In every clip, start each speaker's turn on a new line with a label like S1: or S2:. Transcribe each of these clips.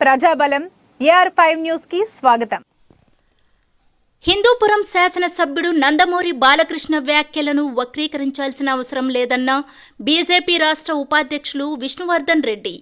S1: ప్రజాబలం AR five న్యూస్కి స్వాగతం.
S2: హిందూపురం శాసనసభ్యుడు నందమూరి బాలకృష్ణ వ్యాఖ్యలను వక్రీకరించాల్సిన అవసరం లేదన్న బీజేపీ రాష్ట్ర ఉపాధ్యక్షులు విష్ణువర్ధన్ రెడ్డి.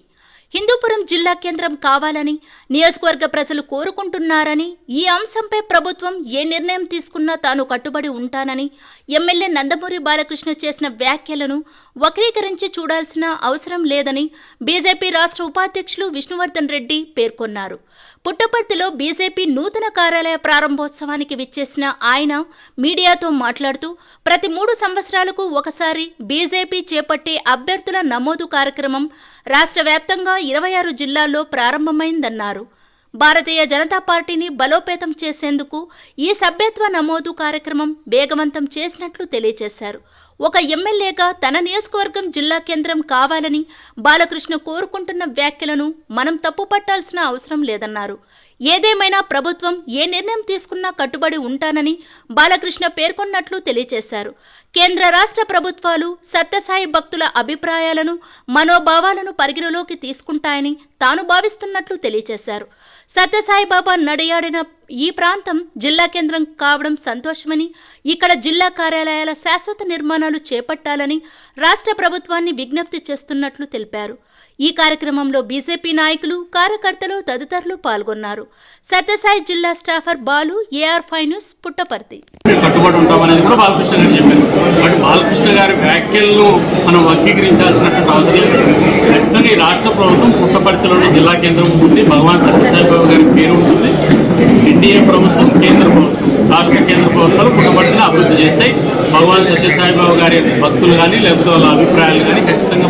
S2: హిందూపురం జిల్లా కేంద్రం కావాలని నియోజకవర్గ ప్రజలు కోరుకుంటున్నారని ఈ అంశంపై ప్రభుత్వం ఏ నిర్ణయం తీసుకున్నా తాను కట్టుబడి ఉంటానని ఎమ్మెల్యే నందమూరి బాలకృష్ణ చేసిన వ్యాఖ్యలను వక్రీకరించి చూడాల్సిన అవసరం లేదని బీజేపీ రాష్ట్ర ఉపాధ్యక్షులు విష్ణువర్ధన్ రెడ్డి పేర్కొన్నారు. పుట్టపర్తిలో బీజేపీ నూతన కార్యాలయ ప్రారంభోత్సవానికి విచ్చేసిన ఆయన మీడియాతో మాట్లాడుతూ ప్రతి మూడు సంవత్సరాలకు ఒకసారి బీజేపీ చేపట్టే అభ్యర్థుల నమోదు కార్యక్రమం రాష్ట్ర వ్యాప్తంగా ఇరవై ఆరు జిల్లాల్లో ప్రారంభమైందన్నారు. భారతీయ జనతా పార్టీని బలోపేతం చేసేందుకు ఈ సభ్యత్వ నమోదు కార్యక్రమం వేగవంతం చేసినట్లు తెలియజేశారు. ఒక ఎమ్మెల్యేగా తన నియోజకవర్గం జిల్లా కేంద్రం కావాలని బాలకృష్ణ కోరుకుంటున్న వ్యాఖ్యలను మనం తప్పుపట్టాల్సిన అవసరం లేదన్నారు. ఏదేమైనా ప్రభుత్వం ఏ నిర్ణయం తీసుకున్నా కట్టుబడి ఉంటానని బాలకృష్ణ పేర్కొన్నట్లు తెలియజేశారు. కేంద్ర రాష్ట్ర ప్రభుత్వాలు సత్యసాయి భక్తుల అభిప్రాయాలను మనోభావాలను పరిగణలోకి తీసుకుంటాయని తాను భావిస్తున్నట్లు తెలియజేశారు. సత్యసాయిబాబా నడియాడిన ఈ ప్రాంతం జిల్లా కేంద్రం కావడం సంతోషమని ఇక్కడ జిల్లా కార్యాలయాల శాశ్వత నిర్మాణాలు చేపట్టాలని రాష్ట్ర ప్రభుత్వాన్ని విజ్ఞప్తి చేస్తున్నట్లు తెలిపారు. ఈ కార్యక్రమంలో బీజేపీ నాయకులు కార్యకర్తలు తదితరులు పాల్గొన్నారు. సత్యసాయి జిల్లా స్టాఫర్ బాలు ఏఆర్ ఫైనూస్ పుట్టపర్తి.
S3: కట్టుబడి ఉంటామనేది కూడా బాలకృష్ణ గారు చెప్పారు. బట్ బాలకృష్ణ గారి వ్యాఖ్యలను మనం వర్గీకరించాల్సినటువంటి అవసరం లేదు. ఖచ్చితంగా ఈ రాష్ట్ర ప్రభుత్వం పుట్టపర్తిలోని జిల్లా కేంద్రం ఉంటుంది భగవాన్ సత్యసాయిబాబు గారి పేరు ఉంటుంది. ఎన్డీఏ ప్రభుత్వం రాష్ట్ర కేంద్ర ప్రభుత్వాలు పుట్టపర్తిని అభివృద్ధి చేస్తాయి. భగవాన్ సత్యసాయిబాబు గారి భక్తులు కానీ లేకపోతే వాళ్ళ అభిప్రాయాలు కానీ ఖచ్చితంగా